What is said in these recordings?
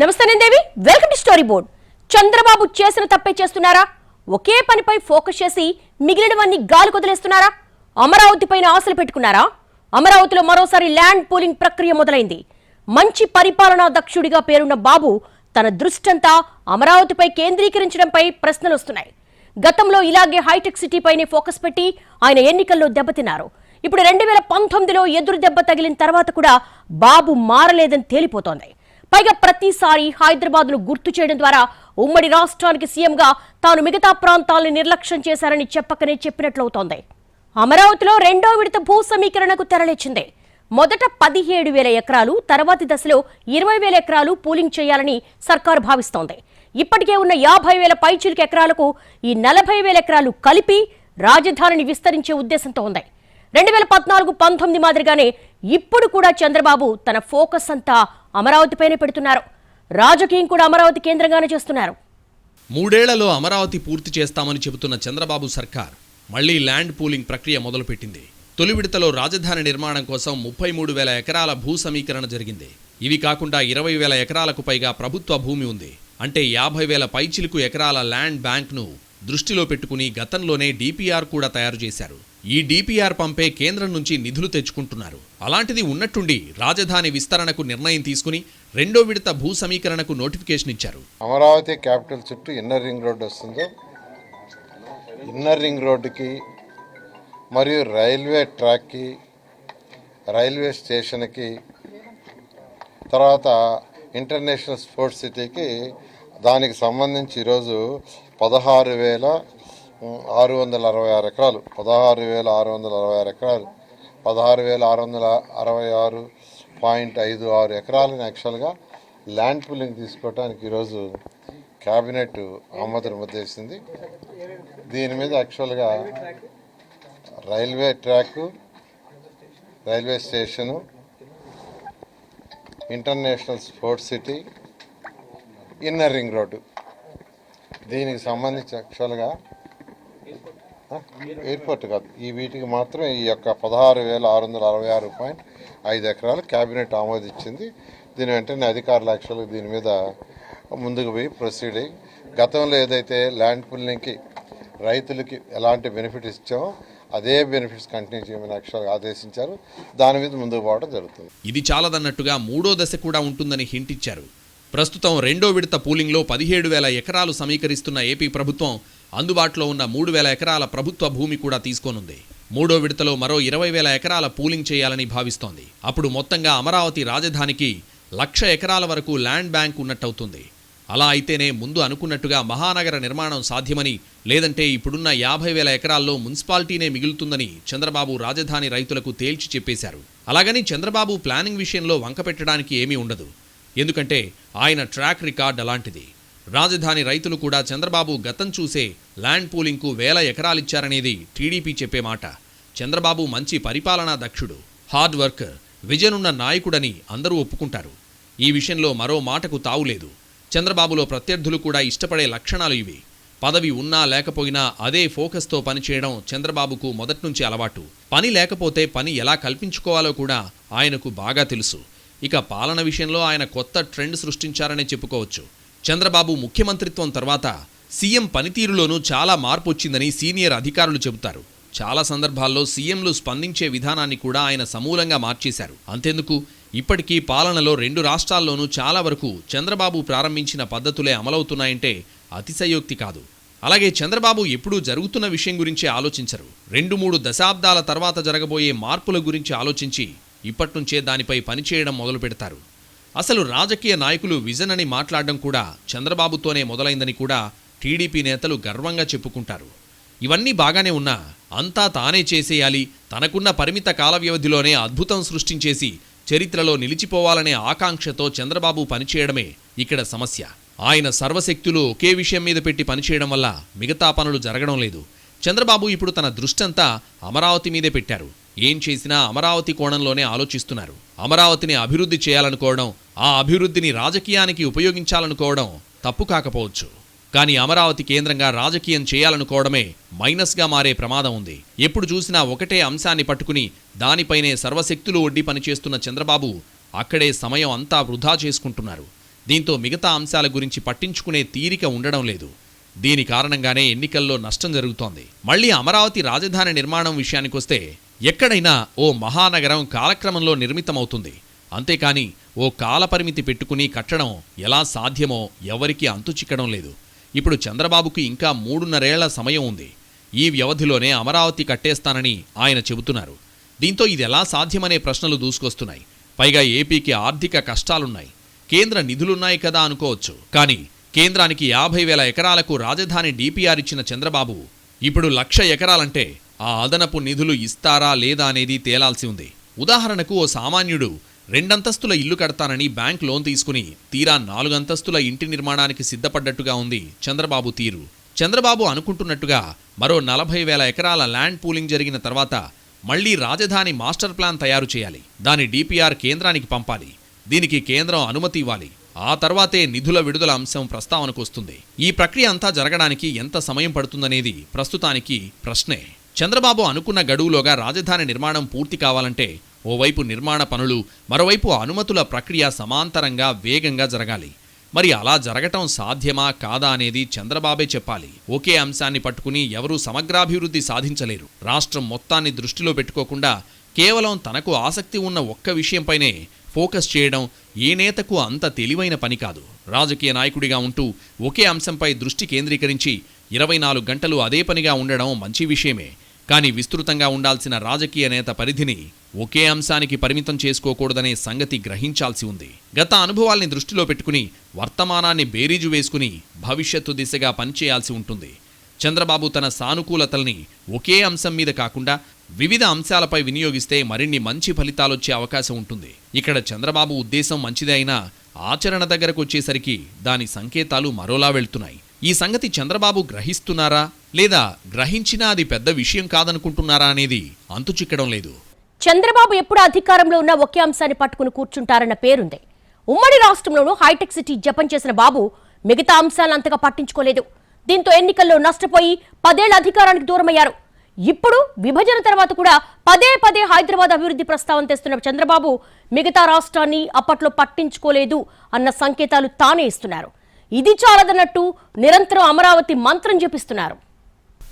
నమస్తే నేను Devi welcome to story board. Chandrababu చేసిన తప్పే చేస్తున్నారా? ఒకే పనిపై ఫోకస్ చేసి మిగిలినవన్నీ గాలి కొదిలేస్తున్నారా? అమరావతి పైన ఆశలు పెట్టుకున్నారా? అమరావతిలో మరోసారి ల్యాండ్ పూలింగ్ ప్రక్రియ మొదలైంది. మంచి పరిపాలనా దక్షుడిగా పేరున్న బాబు తన దృష్టంతా అమరావతిపై కేంద్రీకరించడంపై ప్రశ్నలు వస్తున్నాయి. గతంలో ఇలాగే హైటెక్ సిటీ పైనే ఫోకస్ పెట్టి ఆయన ఎన్నికల్లో దెబ్బతిన్నారు. ఇప్పుడు రెండు వేల పంతొమ్మిదిలో ఎదురు దెబ్బ తగిలిన తర్వాత కూడా బాబు మారలేదని తేలిపోతోంది. పైగా ప్రతిసారి హైదరాబాద్ను గుర్తు చేయడం ద్వారా ఉమ్మడి రాష్ట్రానికి సీఎంగా తాను మిగతా ప్రాంతాలను నిర్లక్ష్యం చేశారని చెప్పకనే చెప్పినట్లవుతోంది. అమరావతిలో రెండో విడత భూ సమీకరణకు తెరలేచింది. మొదట పదిహేడు వేల ఎకరాలు తర్వాతి దశలో ఇరవై వేల ఎకరాలు పూలింగ్ చేయాలని సర్కారు భావిస్తోంది. ఇప్పటికే ఉన్న యాభై వేల పైచిలుకు ఎకరాలకు ఈ నలభై వేల ఎకరాలు కలిపి రాజధానిని విస్తరించే ఉద్దేశంతో ఉంది. రెండు వేల పద్నాలుగు పంతొమ్మిది మాదిరిగానే ఇప్పుడు కూడా చంద్రబాబు తన ఫోకస్ అంతా అమరావతిపైనే పెడుతున్నారు. రాజకీయం కూడా అమరావతి కేంద్రంగానే చేస్తున్నారు. మూడేళ్ళలో అమరావతి పూర్తి చేస్తామని చెబుతున్న చంద్రబాబు సర్కార్ మళ్ళీ ల్యాండ్ పూలింగ్ ప్రక్రియ మొదలుపెట్టింది. తొలి విడతలో రాజధాని నిర్మాణం కోసం ముప్పై మూడు వేల ఎకరాల భూ సమీకరణ జరిగింది. ఇవి కాకుండా ఇరవై వేల ఎకరాలకు పైగా ప్రభుత్వ భూమి ఉంది. అంటే యాభై వేల పైచిలుకు ఎకరాల ల్యాండ్ బ్యాంక్ను దృష్టిలో పెట్టుకుని గతంలోనే డిపిఆర్ కూడా తయారు చేశారు. ఈ డిపిఆర్ పంపే కేంద్రం నుంచి నిధులు తెచ్చుకుంటున్నారు. అలాంటిది ఉన్నట్టుండి రాజధాని విస్తరణకు నిర్ణయం తీసుకుని రెండో విడత భూ సమీకరణకు నోటిఫికేషన్ ఇచ్చారు. అమరావతి క్యాపిటల్ చుట్టూ ఇన్నర్ రింగ్ రోడ్డు వస్తుందో. ఇన్నర్ రింగ్ రోడ్డుకి మరియు రైల్వే ట్రాక్కి రైల్వే స్టేషన్కి తర్వాత ఇంటర్నేషనల్ స్పోర్ట్స్ సిటీకి దానికి సంబంధించి ఈరోజు పదహారు వేల ఆరు వందల అరవై ఆరు ఎకరాలు. పదహారు వేల ఆరు వందల అరవై ఆరు ఎకరాలు. పదహారు వేల ఆరు వందల అరవై ఆరు పాయింట్ ఐదు ఆరు ఎకరాలను యాక్చువల్గా ల్యాండ్ పూలింగ్ తీసుకోవడానికి ఈరోజు క్యాబినెట్ ఆమోదం ముద్దేసింది దీని మీద యాక్చువల్గా railway track railway station international sports city inner ring road దీనికి సంబంధించి యాక్చువల్గా ఎయిర్పోర్ట్ కాదు. ఈ వీటికి మాత్రం ఈ యొక్క పదహారు వేల ఆరు వందల అరవై ఆరు పాయింట్ ఐదు ఎకరాలు క్యాబినెట్ ఆమోదించింది. దీని వెంటనే అధికారులు యాక్చువల్గా దీని మీద ముందుకు పోయి ప్రొసీడ్ అయ్యి గతంలో ఏదైతే ల్యాండ్ పుల్లింగ్కి రైతులకి ఎలాంటి బెనిఫిట్ ఇచ్చామో అదే బెనిఫిట్స్ కంటిన్యూ చేయమని యాక్చువల్గా ఆదేశించారు. దాని మీద ముందుకు పోవడం జరుగుతుంది. ఇది చాలదన్నట్టుగా మూడో దశ కూడా ఉంటుందని హింట్ ఇచ్చారు. ప్రస్తుతం రెండో విడత పూలింగ్లో పదిహేడు వేల ఎకరాలు సమీకరిస్తున్న ఏపీ ప్రభుత్వం అందుబాటులో ఉన్న మూడు వేల ఎకరాల ప్రభుత్వ భూమి కూడా తీసుకోనుంది. మూడో విడతలో మరో ఇరవై వేల ఎకరాల పూలింగ్ చేయాలని భావిస్తోంది. అప్పుడు మొత్తంగా అమరావతి రాజధానికి లక్ష ఎకరాల వరకు ల్యాండ్ బ్యాంక్ ఉన్నట్టవుతుంది. అలా అయితేనే ముందు అనుకున్నట్టుగా మహానగర నిర్మాణం సాధ్యమని లేదంటే ఇప్పుడున్న యాభై వేల ఎకరాల్లో మున్సిపాలిటీనే మిగులుతుందని చంద్రబాబు రాజధాని రైతులకు తేల్చి చెప్పేశారు. అలాగని చంద్రబాబు ప్లానింగ్ విషయంలో వంకపెట్టడానికి ఏమీ ఉండదు. ఎందుకంటే ఆయన ట్రాక్ రికార్డ్ అలాంటిది. రాజధాని రైతులు కూడా చంద్రబాబు గతం చూసే ల్యాండ్ పూలింగ్కు వేల ఎకరాలిచ్చారనేది టీడీపీ చెప్పే మాట. చంద్రబాబు మంచి పరిపాలనా దక్షుడు హార్డ్ వర్కర్ విజనున్న నాయకుడని అందరూ ఒప్పుకుంటారు. ఈ విషయంలో మరో మాటకు తావులేదు చంద్రబాబులో ప్రత్యర్థులు కూడా ఇష్టపడే లక్షణాలు ఇవి. పదవి ఉన్నా లేకపోయినా అదే ఫోకస్తో పనిచేయడం చంద్రబాబుకు మొదట్నుంచి అలవాటు. పని లేకపోతే పని ఎలా కల్పించుకోవాలో కూడా ఆయనకు బాగా తెలుసు. ఇక పాలన విషయంలో ఆయన కొత్త ట్రెండ్ సృష్టించారనే చెప్పుకోవచ్చు. చంద్రబాబు ముఖ్యమంత్రిత్వం తర్వాత సీఎం పనితీరులోనూ చాలా మార్పు వచ్చిందని సీనియర్ అధికారులు చెబుతారు. చాలా సందర్భాల్లో సీఎంలు స్పందించే విధానాన్ని కూడా ఆయన సమూలంగా మార్చేశారు. అంతెందుకు? ఇప్పటికీ పాలనలో రెండు రాష్ట్రాల్లోనూ చాలా వరకు చంద్రబాబు ప్రారంభించిన పద్ధతులే అమలవుతున్నాయంటే అతిశయోక్తి కాదు. అలాగే చంద్రబాబు ఎప్పుడూ జరుగుతున్న విషయం గురించి ఆలోచించరు. రెండు మూడు దశాబ్దాల తర్వాత జరగబోయే మార్పుల గురించి ఆలోచించి ఇప్పట్నుంచే దానిపై పనిచేయడం మొదలు పెడతారు అసలు రాజకీయ నాయకులు విజన్ అని మాట్లాడడం కూడా చంద్రబాబుతోనే మొదలైందని కూడా టీడీపీ నేతలు గర్వంగా చెప్పుకుంటారు. ఇవన్నీ బాగానే ఉన్నా అంతా తానే చేసేయాలి తనకున్న పరిమిత కాల వ్యవధిలోనే అద్భుతం సృష్టించేసి చరిత్రలో నిలిచిపోవాలనే ఆకాంక్షతో చంద్రబాబు పనిచేయడమే ఇక్కడ సమస్య. ఆయన సర్వశక్తులు ఒకే విషయం మీద పెట్టి పనిచేయడం వల్ల మిగతా పనులు జరగడం లేదు. చంద్రబాబు ఇప్పుడు తన దృష్టంతా అమరావతి మీదే పెట్టారు. ఏం చేసినా అమరావతి కోణంలోనే ఆలోచిస్తున్నారు. అమరావతిని అభివృద్ధి చేయాలనుకోవడం ఆ అభివృద్ధిని రాజకీయానికి ఉపయోగించాలనుకోవడం తప్పు కాకపోవచ్చు. కానీ అమరావతి కేంద్రంగా రాజకీయం చేయాలనుకోవడమే మైనస్గా మారే ప్రమాదం ఉంది. ఎప్పుడు చూసినా ఒకటే అంశాన్ని పట్టుకుని దానిపైనే సర్వశక్తులు ఒడ్డి పనిచేస్తున్న చంద్రబాబు అక్కడే సమయం అంతా వృధా చేసుకుంటున్నారు. దీంతో మిగతా అంశాల గురించి పట్టించుకునే తీరిక ఉండడం లేదు. దీని కారణంగానే ఎన్నికల్లో నష్టం జరుగుతోంది. మళ్ళీ అమరావతి రాజధాని నిర్మాణం విషయానికొస్తే ఎక్కడైనా ఓ మహానగరం కాలక్రమంలో నిర్మితమవుతుంది. అంతేకాని ఓ కాలపరిమితి పెట్టుకుని కట్టడం ఎలా సాధ్యమో ఎవరికీ అంతు చిక్కడం లేదు. ఇప్పుడు చంద్రబాబుకు ఇంకా మూడున్నరేళ్ళ సమయం ఉంది. ఈ వ్యవధిలోనే అమరావతి కట్టేస్తానని ఆయన చెబుతున్నారు. దీంతో ఇది ఎలా సాధ్యమనే ప్రశ్నలు దూసుకొస్తున్నాయి. పైగా ఏపీకి ఆర్థిక కష్టాలున్నాయి. కేంద్ర నిధులున్నాయి కదా అనుకోవచ్చు. కానీ కేంద్రానికి యాభై వేల ఎకరాలకు రాజధాని డిపిఆర్ ఇచ్చిన చంద్రబాబు ఇప్పుడు లక్ష ఎకరాలంటే ఆ అదనపు నిధులు ఇస్తారా లేదా అనేది తేలాల్సి ఉంది. ఉదాహరణకు ఓ సామాన్యుడు రెండంతస్తుల ఇల్లు కడతానని బ్యాంక్ లోన్ తీసుకుని తీరా నాలుగంతస్తుల ఇంటి నిర్మాణానికి సిద్ధపడ్డట్టుగా ఉంది చంద్రబాబు తీరు. చంద్రబాబు అనుకుంటున్నట్టుగా మరో నలభై వేల ఎకరాల ల్యాండ్ పూలింగ్ జరిగిన తర్వాత మళ్ళీ రాజధాని మాస్టర్ ప్లాన్ తయారు చేయాలి. దాని డిపిఆర్ కేంద్రానికి పంపాలి. దీనికి కేంద్రం అనుమతి ఇవ్వాలి. ఆ తర్వాతే నిధుల విడుదల అంశం ప్రస్తావనకు వస్తుంది. ఈ ప్రక్రియ అంతా జరగడానికి ఎంత సమయం పడుతుందనేది ప్రస్తుతానికి ప్రశ్నే. చంద్రబాబు అనుకున్న గడువులోగా రాజధాని నిర్మాణం పూర్తి కావాలంటే ఓవైపు నిర్మాణ పనులు మరోవైపు అనుమతుల ప్రక్రియ సమాంతరంగా వేగంగా జరగాలి. మరి అలా జరగటం సాధ్యమా కాదా అనేది చంద్రబాబే చెప్పాలి. ఒకే అంశాన్ని పట్టుకుని ఎవరూ సమగ్రాభివృద్ధి సాధించలేరు. రాష్ట్రం మొత్తాన్ని దృష్టిలో పెట్టుకోకుండా కేవలం తనకు ఆసక్తి ఉన్న ఒక్క విషయంపైనే ఫోకస్ చేయడం ఏ నేతకు అంత తెలివైన పని కాదు. రాజకీయ నాయకుడిగా ఉంటూ ఒకే అంశంపై దృష్టి కేంద్రీకరించి ఇరవై నాలుగు గంటలు అదే పనిగా ఉండడం మంచి విషయమే. కానీ విస్తృతంగా ఉండాల్సిన రాజకీయ నేత పరిధిని ఒకే అంశానికి పరిమితం చేసుకోకూడదనే సంగతి గ్రహించాల్సి ఉంది. గత అనుభవాల్ని దృష్టిలో పెట్టుకుని వర్తమానాన్ని బేరీజు వేసుకుని భవిష్యత్తు దిశగా పనిచేయాల్సి ఉంటుంది. చంద్రబాబు తన సానుకూలతల్ని ఒకే అంశం మీద కాకుండా వివిధ అంశాలపై వినియోగిస్తే మరిన్ని మంచి ఫలితాలొచ్చే అవకాశం ఉంటుంది. ఇక్కడ చంద్రబాబు ఉద్దేశం మంచిదే అయినా ఆచరణ దగ్గరకు వచ్చేసరికి దాని సంకేతాలు మరోలా వెళ్తున్నాయి. ఈ సంగతి చంద్రబాబు గ్రహిస్తున్నారా? లేదా గ్రహించినా అది పెద్ద విషయం కాదనుకుంటున్నారా అనేది అంతుచిక్కడం లేదు. చంద్రబాబు ఎప్పుడు అధికారంలో ఉన్న ఒకే అంశాన్ని పట్టుకుని కూర్చుంటారన్న పేరుంది. ఉమ్మడి రాష్ట్రంలోనూ హైటెక్ సిటీ జపం చేసిన బాబు మిగతా అంశాలను అంతగా పట్టించుకోలేదు. దీంతో ఎన్నికల్లో నష్టపోయి పదేళ్ళ అధికారానికి దూరమయ్యారు. ఇప్పుడు విభజన తర్వాత కూడా పదే పదే హైదరాబాద్ అభివృద్ధి ప్రస్తావన తెస్తున్న చంద్రబాబు మిగతా రాష్ట్రాన్ని అప్పట్లో పట్టించుకోలేదు అన్న సంకేతాలు తానే ఇస్తున్నారు. ఇది చాలదన్నట్టు నిరంతరం అమరావతి మంత్రం జపిస్తున్నారు.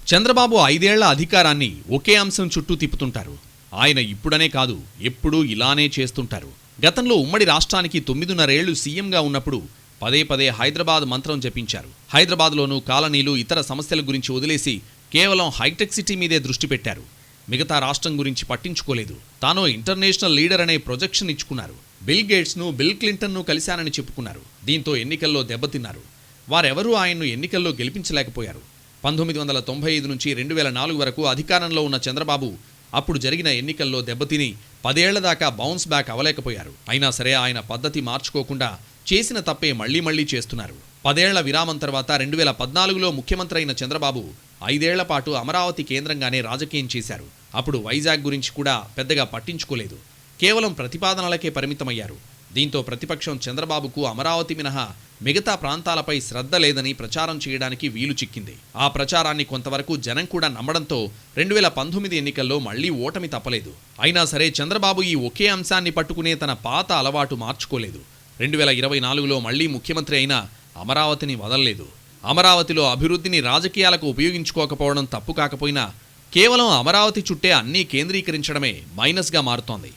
చంద్రబాబు ఐదేళ్ళ అధికారాన్ని ఒకే అంశం చుట్టూ తిప్పుతుంటారు. ఆయన ఇప్పుడనే కాదు ఎప్పుడూ ఇలానే చేస్తుంటారు. గతంలో ఉమ్మడి రాష్ట్రానికి తొమ్మిదిన్నరేళ్ళు సీఎంగా ఉన్నప్పుడు పదే పదే హైదరాబాద్ మంత్రం జపించారు. హైదరాబాద్లోనూ కాలనీలు ఇతర సమస్యల గురించి వదిలేసి కేవలం హైటెక్ సిటీ మీదే దృష్టి పెట్టారు. మిగతా రాష్ట్రం గురించి పట్టించుకోలేదు. తాను ఇంటర్నేషనల్ లీడర్ అనే ప్రొజెక్షన్ ఇచ్చుకున్నారు. బిల్ గేట్స్ను బిల్ క్లింటన్ను కలిశానని చెప్పుకున్నారు. దీంతో ఎన్నికల్లో దెబ్బతిన్నారు. వారెవరూ ఆయన్ను ఎన్నికల్లో గెలిపించలేకపోయారు. పంతొమ్మిది వందల తొంభై ఐదు నుంచి రెండు వేల నాలుగు వరకు అధికారంలో ఉన్న చంద్రబాబు అప్పుడు జరిగిన ఎన్నికల్లో దెబ్బతిని పదేళ్ళ దాకా బౌన్స్ బ్యాక్ అవ్వలేకపోయారు. అయినా సరే ఆయన పద్ధతి మార్చుకోకుండా చేసిన తప్పే మళ్ళీ మళ్ళీ చేస్తున్నారు. పదేళ్ళ విరామం తర్వాత రెండు వేల పద్నాలుగులో ముఖ్యమంత్రి అయిన చంద్రబాబు ఐదేళ్ళ పాటు అమరావతి కేంద్రంగానే రాజకీయం చేశారు. అప్పుడు వైజాగ్ గురించి కూడా పెద్దగా పట్టించుకోలేదు. కేవలం ప్రతిపాదనలకే పరిమితమయ్యారు. దీంతో ప్రతిపక్షం చంద్రబాబుకు అమరావతి మినహా మిగతా ప్రాంతాలపై శ్రద్ధ లేదని ప్రచారం చేయడానికి వీలు చిక్కింది. ఆ ప్రచారాన్ని కొంతవరకు జనం కూడా నమ్మడంతో రెండు వేల పంతొమ్మిది ఎన్నికల్లో మళ్ళీ ఓటమి తప్పలేదు. అయినా సరే చంద్రబాబు ఈ ఒకే అంశాన్ని పట్టుకునే తన పాత అలవాటు మార్చుకోలేదు. రెండు వేల ఇరవై నాలుగులో మళ్ళీ ముఖ్యమంత్రి అయినా అమరావతిని వదలలేదు. అమరావతిలో అభివృద్ధిని రాజకీయాలకు ఉపయోగించుకోకపోవడం తప్పు కాకపోయినా కేవలం అమరావతి చుట్టే అన్నీ కేంద్రీకరించడమే మైనస్గా మారుతోంది.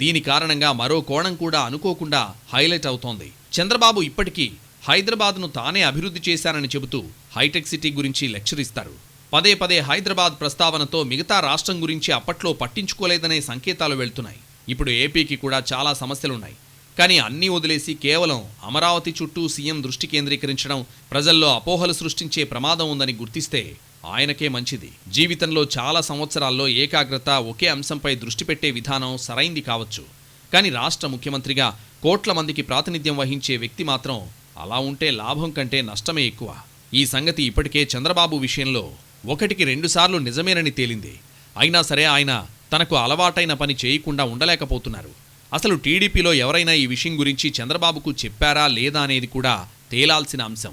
దీని కారణంగా మరో కోణం కూడా అనుకోకుండా హైలైట్ అవుతోంది. చంద్రబాబు ఇప్పటికీ హైదరాబాద్ను తానే అభివృద్ధి చేశానని చెబుతూ హైటెక్ సిటీ గురించి లెక్చర్ ఇస్తారు. పదే పదే హైదరాబాద్ ప్రస్తావనతో మిగతా రాష్ట్రం గురించి అప్పట్లో పట్టించుకోలేదనే సంకేతాలు వెళ్తున్నాయి. ఇప్పుడు ఏపీకి కూడా చాలా సమస్యలున్నాయి. కానీ అన్నీ వదిలేసి కేవలం అమరావతి చుట్టూ సీఎం దృష్టి కేంద్రీకరించడం ప్రజల్లో అపోహలు సృష్టించే ప్రమాదం ఉందని గుర్తిస్తే ఆయనకే మంచిది. జీవితంలో చాలా సంవత్సరాల్లో ఏకాగ్రత ఒకే అంశంపై దృష్టి పెట్టే విధానం సరైంది కావచ్చు. కానీ రాష్ట్ర ముఖ్యమంత్రిగా కోట్ల మందికి ప్రాతినిధ్యం వహించే వ్యక్తి మాత్రం అలా ఉంటే లాభం కంటే నష్టమే ఎక్కువ. ఈ సంగతి ఇప్పటికే చంద్రబాబు విషయంలో ఒకటికి రెండుసార్లు నిజమేనని తేలింది. అయినా సరే ఆయన తనకు అలవాటైన పని చేయకుండా ఉండలేకపోతున్నారు. అసలు టీడీపీలో ఎవరైనా ఈ విషయం గురించి చంద్రబాబుకు చెప్పారా లేదా అనేది కూడా తేలాల్సిన అంశం.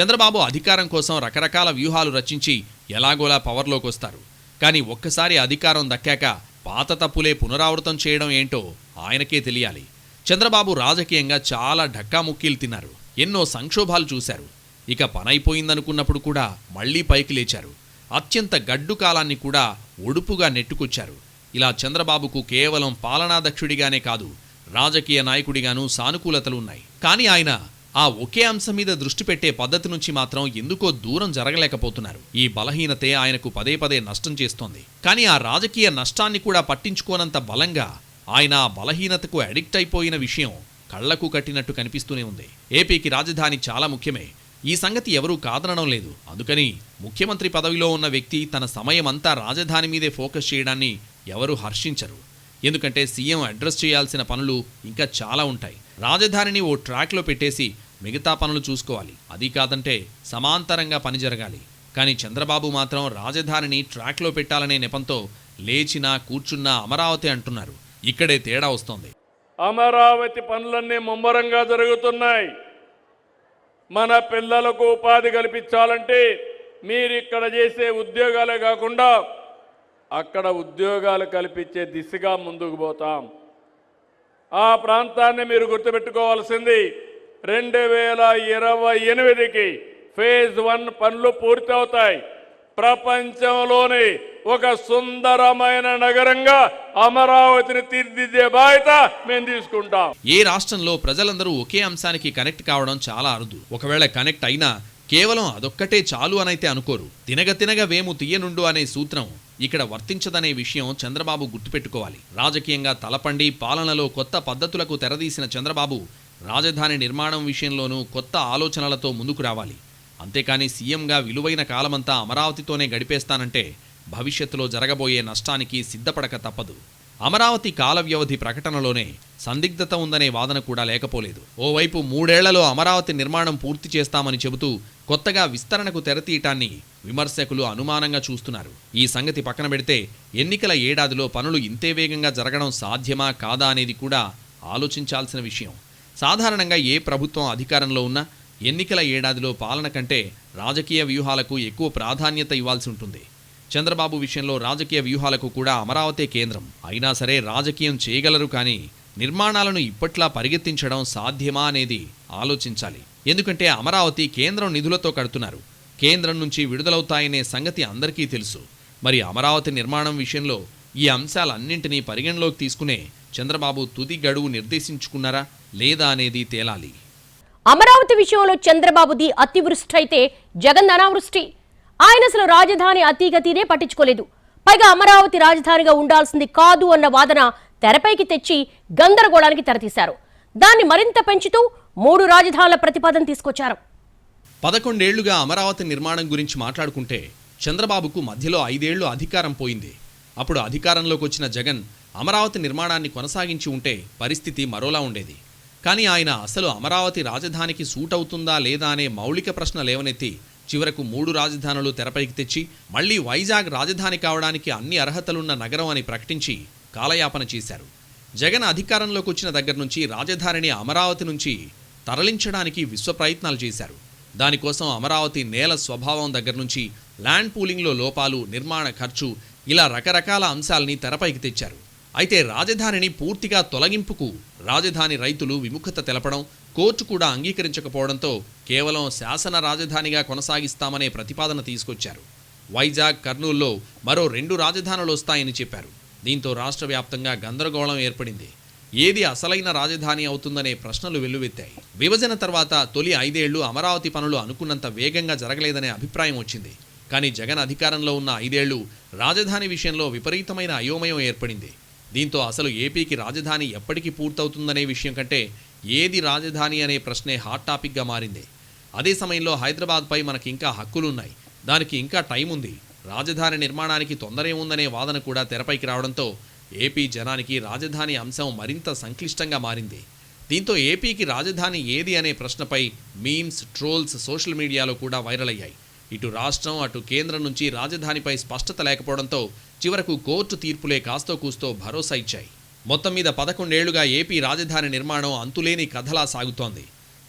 చంద్రబాబు అధికారం కోసం రకరకాల వ్యూహాలు రచించి ఎలాగోలా పవర్లోకి వస్తారు కానీ ఒక్కసారి అధికారం దక్కాక పాత తప్పులే పునరావృతం చేయడం ఏంటో ఆయనకే తెలియాలి. చంద్రబాబు రాజకీయంగా చాలా ఢక్కాముక్కీలు తిన్నారు. ఎన్నో సంక్షోభాలు చూశారు. ఇక పనైపోయిందనుకున్నప్పుడు కూడా మళ్ళీ పైకి లేచారు. అత్యంత గడ్డు కాలాన్ని కూడా ఒడుపుగా నెట్టుకొచ్చారు. ఇలా చంద్రబాబుకు కేవలం పాలనాదక్షుడిగానే కాదు రాజకీయ నాయకుడిగాను సానుకూలతలు ఉన్నాయి. కానీ ఆయన ఆ ఒకే అంశం మీద దృష్టి పెట్టే పద్ధతి నుంచి మాత్రం ఎందుకో దూరం జరగలేకపోతున్నారు. ఈ బలహీనతే ఆయనకు పదే పదే నష్టం చేస్తోంది. కానీ ఆ రాజకీయ నష్టాన్ని కూడా పట్టించుకోనంత బలంగా ఆయన ఆ బలహీనతకు అడిక్ట్ అయిపోయిన విషయం కళ్ళకు కట్టినట్టు కనిపిస్తూనే ఉంది. ఏపీకి రాజధాని చాలా ముఖ్యమే. ఈ సంగతి ఎవరూ కాదనడం లేదు. అందుకని ముఖ్యమంత్రి పదవిలో ఉన్న వ్యక్తి తన సమయమంతా రాజధాని మీదే ఫోకస్ చేయడాన్ని ఎవరూ హర్షించరు. ఎందుకంటే సీఎం అడ్రస్ చేయాల్సిన పనులు ఇంకా చాలా ఉంటాయి. రాజధానిని ఓ ట్రాక్లో పెట్టేసి మిగతా పనులు చూసుకోవాలి. అది కాదంటే సమాంతరంగా పని జరగాలి. కానీ చంద్రబాబు మాత్రం రాజధానిని ట్రాక్లో పెట్టాలనే నెపంతో లేచినా కూర్చున్నా అమరావతి అంటున్నారు. ఇక్కడే తేడా వస్తోంది. అమరావతి పనులన్నీ ముమ్మరంగా జరుగుతున్నాయి. మన పిల్లలకు ఉపాధి కల్పించాలంటే మీరు ఇక్కడ చేసే ఉద్యోగాలే కాకుండా అక్కడ ఉద్యోగాలు కల్పించే దిశగా ముందుకు పోతాం. ఆ ప్రాంతాన్ని మీరు గుర్తుపెట్టుకోవాల్సింది రెండు వేల ఇరవై ఎనిమిదికి ఫేజ్ వన్ పనులు పూర్తవుతాయి. ప్రపంచంలోని ఒక సుందరమైన నగరంగా అమరావతిని తీర్చిదిద్దే బాధ్యత మేము తీసుకుంటాం. ఏ రాష్ట్రంలో ప్రజలందరూ ఒకే అంశానికి కనెక్ట్ కావడం చాలా అరుదు. ఒకవేళ కనెక్ట్ అయినా కేవలం అదొక్కటే చాలు అనైతే అనుకోరు. తినగ తినగ వేము తీయనుండు అనే సూత్రం ఇక్కడ వర్తించదనే విషయం చంద్రబాబు గుర్తుపెట్టుకోవాలి. రాజకీయంగా తలపండి పాలనలో కొత్త పద్ధతులకు తెరదీసిన చంద్రబాబు రాజధాని నిర్మాణం విషయంలోనూ కొత్త ఆలోచనలతో ముందుకు రావాలి. అంతేకాని సీఎంగా విలువైన కాలమంతా అమరావతితోనే గడిపేస్తానంటే భవిష్యత్తులో జరగబోయే నష్టానికి సిద్ధపడక తప్పదు. అమరావతి కాల వ్యవధి ప్రకటనలోనే సందిగ్ధత ఉందనే వాదన కూడా లేకపోలేదు. ఓవైపు మూడేళ్ళలో అమరావతి నిర్మాణం పూర్తి చేస్తామని చెబుతూ కొత్తగా విస్తరణకు తెరతీయటాన్ని విమర్శకులు అనుమానంగా చూస్తున్నారు. ఈ సంగతి పక్కన పెడితే ఎన్నికల ఏడాదిలో పనులు ఇంతే వేగంగా జరగడం సాధ్యమా కాదా అనేది కూడా ఆలోచించాల్సిన విషయం. సాధారణంగా ఏ ప్రభుత్వం అధికారంలో ఉన్నా ఎన్నికల ఏడాదిలో పాలన కంటే రాజకీయ వ్యూహాలకు ఎక్కువ ప్రాధాన్యత ఇవ్వాల్సి ఉంటుంది. చంద్రబాబు విషయంలో రాజకీయ వ్యూహాలకు కూడా అమరావతే కేంద్రం. అయినా సరే రాజకీయం చేయగలరు కానీ నిర్మాణాలను ఇప్పట్లా పరిగెత్తించడం సాధ్యమా అనేది ఆలోచించాలి. ఎందుకంటే అమరావతి కేంద్రం నిధులతో కడుతున్నారు. కేంద్రం నుంచి విడుదలవుతాయనే సంగతి అందరికీ తెలుసు. మరి అమరావతి నిర్మాణం విషయంలో ఈ అంశాలన్నింటినీ పరిగణలోకి తీసుకునే చంద్రబాబు తుది గడువు నిర్దేశించుకున్నారా లేదా అనేది తేలాలి. అమరావతి విషయంలో చంద్రబాబుది అతివృష్టి అయితే జగన్ అనావృష్టి. ఆయన అసలు రాజధాని అతీగతినే పట్టించుకోలేదు. పైగా అమరావతి రాజధానిగా ఉండాల్సింది కాదు అన్న వాదన తెరపైకి తెచ్చి గందరగోళానికి తెరతీశారు. దాన్ని మరింత పెంచుతూ మూడు రాజధానుల ప్రతిపాదన తీసుకొచ్చారు. పదకొండేళ్ళుగా అమరావతి నిర్మాణం గురించి మాట్లాడుకుంటే చంద్రబాబుకు మధ్యలో ఐదేళ్ళు అధికారం పోయింది. అప్పుడు అధికారంలోకి వచ్చిన జగన్ అమరావతి నిర్మాణాన్ని కొనసాగించి ఉంటే పరిస్థితి మరోలా ఉండేది. కానీ ఆయన అసలు అమరావతి రాజధానికి సూట్ అవుతుందా లేదా అనే మౌలిక ప్రశ్న లేవనెత్తి చివరకు మూడు రాజధానులు తెరపైకి తెచ్చి మళ్ళీ వైజాగ్ రాజధాని కావడానికి అన్ని అర్హతలున్న నగరం అని ప్రకటించి కాలయాపన చేశారు. జగన్ అధికారంలోకి వచ్చిన దగ్గర నుంచి రాజధానిని అమరావతి నుంచి తరలించడానికి విశ్వ ప్రయత్నాలు చేశారు. దానికోసం అమరావతి నేల స్వభావం దగ్గర నుంచి ల్యాండ్ పూలింగ్లో లోపాలు నిర్మాణ ఖర్చు ఇలా రకరకాల అంశాల్ని తెరపైకి తెచ్చారు. అయితే రాజధానిని పూర్తిగా తొలగింపుకు రాజధాని రైతులు విముఖత తెలపడం కోర్టు కూడా అంగీకరించకపోవడంతో కేవలం శాసన రాజధానిగా కొనసాగిస్తామనే ప్రతిపాదన తీసుకొచ్చారు. వైజాగ్ కర్నూల్లో మరో రెండు రాజధానులు వస్తాయని చెప్పారు. దీంతో రాష్ట్ర వ్యాప్తంగా గందరగోళం ఏర్పడింది. ఏది అసలైన రాజధాని అవుతుందనే ప్రశ్నలు వెల్లువెత్తాయి. విభజన తర్వాత తొలి ఐదేళ్ళు అమరావతి పనులు అనుకున్నంత వేగంగా జరగలేదనే అభిప్రాయం వచ్చింది. కానీ జగన్ అధికారంలో ఉన్న ఐదేళ్ళు రాజధాని విషయంలో విపరీతమైన అయోమయం ఏర్పడింది. దీంతో అసలు ఏపీకి రాజధాని ఎప్పటికి పూర్తవుతుందనే విషయం కంటే ఏది రాజధాని అనే ప్రశ్నే హాట్ టాపిక్గా మారింది. అదే సమయంలో హైదరాబాద్పై మనకి ఇంకా హక్కులున్నాయి. దానికి ఇంకా టైం ఉంది. రాజధాని నిర్మాణానికి తొందరేముందనే వాదన కూడా తెరపైకి రావడంతో ఏపీ జనానికి రాజధాని అంశం మరింత సంక్లిష్టంగా మారింది. దీంతో ఏపీకి రాజధాని ఏది అనే ప్రశ్నపై మీమ్స్ ట్రోల్స్ సోషల్ మీడియాలో కూడా వైరల్ అయ్యాయి. ఇటు రాష్ట్రం అటు కేంద్రం నుంచి రాజధానిపై స్పష్టత లేకపోవడంతో చివరకు కోర్టు తీర్పులే కాస్తో కూస్తో భరోసా ఇచ్చాయి. మొత్తం మీద పదకొండేళ్ళుగా ఏపీ రాజధాని నిర్మాణం అంతులేని కథలా సాగుతోంది.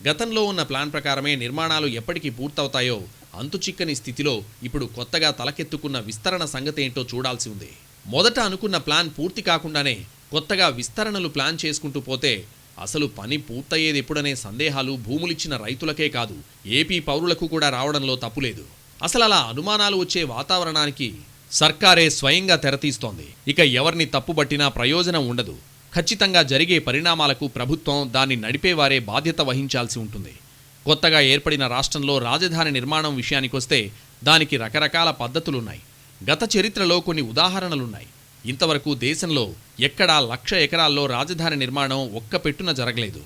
గతంలో ఉన్న ప్లాన్ ప్రకారమే నిర్మాణాలు ఎప్పటికి పూర్తవుతాయో అంతుచిక్కని స్థితిలో ఇప్పుడు కొత్తగా తలకెత్తుకున్న విస్తరణ సంగతి ఏంటో చూడాల్సి ఉంది. మొదట అనుకున్న ప్లాన్ పూర్తి కాకుండానే కొత్తగా విస్తరణలు ప్లాన్ చేసుకుంటూ పోతే అసలు పని పూర్తయ్యేది ఎప్పుడనే సందేహాలు భూములిచ్చిన రైతులకే కాదు ఏపీ పౌరులకు కూడా రావడంలో తప్పులేదు. అసలు అలా అనుమానాలు వచ్చే వాతావరణానికి సర్కారే స్వయంగా తెరతీస్తోంది. ఇక ఎవరిని తప్పుబట్టినా ప్రయోజనం ఉండదు. ఖచ్చితంగా జరిగే పరిణామాలకు ప్రభుత్వం దాన్ని నడిపేవారే బాధ్యత వహించాల్సి ఉంటుంది. కొత్తగా ఏర్పడిన రాష్ట్రంలో రాజధాని నిర్మాణం విషయానికొస్తే దానికి రకరకాల పద్ధతులున్నాయి. గత చరిత్రలో కొన్ని ఉదాహరణలున్నాయి. ఇంతవరకు దేశంలో ఎక్కడా లక్ష ఎకరాల్లో రాజధాని నిర్మాణం ఒక్క పెట్టున జరగలేదు.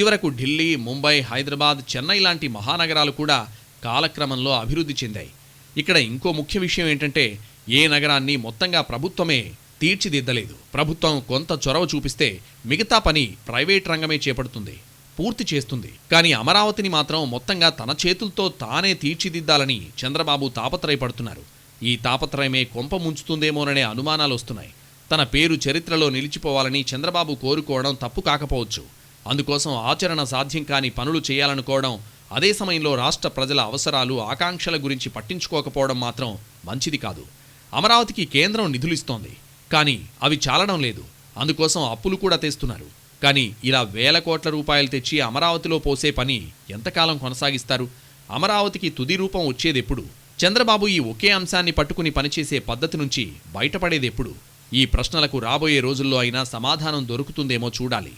చివరకు ఢిల్లీ ముంబై హైదరాబాద్ చెన్నై లాంటి మహానగరాలు కూడా కాలక్రమంలో అభివృద్ధి చెందాయి. ఇక్కడ ఇంకో ముఖ్య విషయం ఏంటంటే ఏ నగరాన్ని మొత్తంగా ప్రభుత్వమే తీర్చిదిద్దలేదు. ప్రభుత్వం కొంత చొరవ చూపిస్తే మిగతా పని ప్రైవేట్ రంగమే చేపడుతుంది పూర్తి చేస్తుంది. కానీ అమరావతిని మాత్రం మొత్తంగా తన చేతులతో తానే తీర్చిదిద్దాలని చంద్రబాబు తాపత్రయపడుతున్నారు. ఈ తాపత్రయమే కొంప ముంచుతుందేమోననే అనుమానాలు వస్తున్నాయి తన పేరు చరిత్రలో నిలిచిపోవాలని చంద్రబాబు కోరుకోవడం తప్పు కాకపోవచ్చు. అందుకోసం ఆచరణ సాధ్యం కాని పనులు చేయాలనుకోవడం అదే సమయంలో రాష్ట్ర ప్రజల అవసరాలు ఆకాంక్షల గురించి పట్టించుకోకపోవడం మాత్రం మంచిది కాదు. అమరావతికి కేంద్రం నిధులిస్తోంది. కానీ అవి చాలడం లేదు. అందుకోసం అప్పులు కూడా తెస్తున్నారు. కానీ ఇలా వేల కోట్ల రూపాయలు తెచ్చి అమరావతిలో పోసే పని ఎంతకాలం కొనసాగిస్తారు? అమరావతికి తుది రూపం వచ్చేదెప్పుడు? చంద్రబాబు ఈ ఒకే అంశాన్ని పట్టుకుని పనిచేసే పద్ధతి నుంచి బయటపడేదెప్పుడు? ఈ ప్రశ్నలకు రాబోయే రోజుల్లో అయినా సమాధానం దొరుకుతుందేమో చూడాలి.